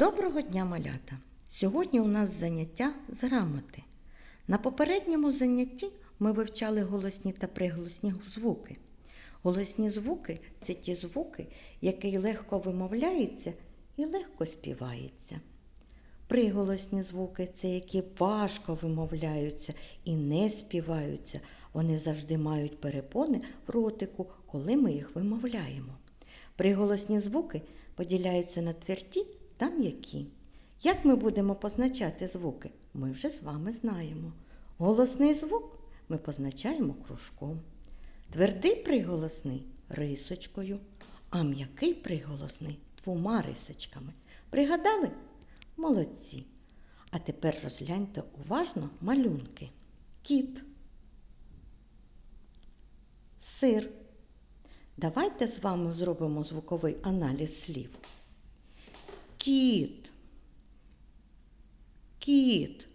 Доброго дня, малята! Сьогодні у нас заняття з грамоти. На попередньому занятті ми вивчали голосні та приголосні звуки. Голосні звуки це ті звуки, які легко вимовляються і легко співаються. Приголосні звуки це які важко вимовляються і не співаються. Вони завжди мають перепони в ротику, коли ми їх вимовляємо. Приголосні звуки поділяються на тверді та м'які. Як ми будемо позначати звуки, ми вже з вами знаємо. Голосний звук ми позначаємо кружком. Твердий приголосний рисочкою, а м'який приголосний двома рисочками. Пригадали? Молодці. А тепер розгляньте уважно малюнки. Кіт. Сир. Давайте з вами зробимо звуковий аналіз слів. Кіт. Кіт.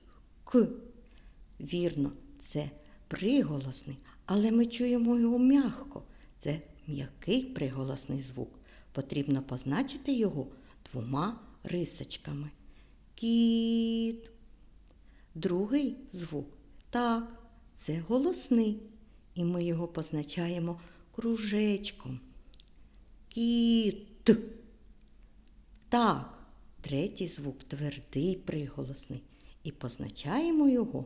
К. Вірно, це приголосний, але ми чуємо його м'ягко. Це м'який приголосний звук. Потрібно позначити його двома рисочками. Кіт. Другий звук. Так, це голосний. І ми його позначаємо кружечком. Кіт. Так, третій звук твердий приголосний. І позначаємо його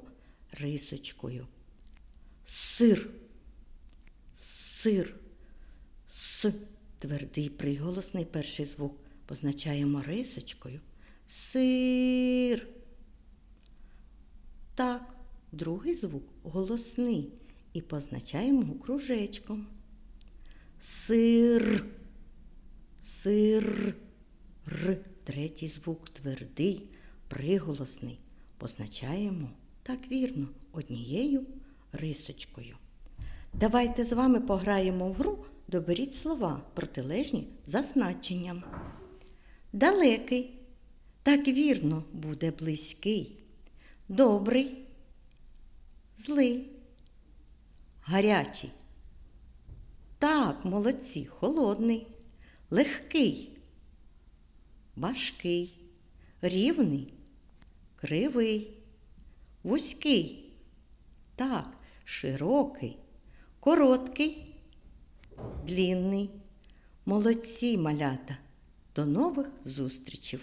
рисочкою. Сир. Сир. С. Твердий приголосний перший звук. Позначаємо рисочкою. Сир. Так, другий звук голосний. І позначаємо кружечком. Сир. Сир. Третій звук твердий, приголосний. Позначаємо так вірно однією рисочкою. Давайте з вами пограємо в гру Доберіть слова протилежні за значенням. Далекий. Так вірно буде близький. Добрий. Злий. Гарячий. Так, молодці, холодний, легкий, важкий, рівний, кривий, вузький, так, широкий, короткий, длінний. Молодці малята. До нових зустрічей!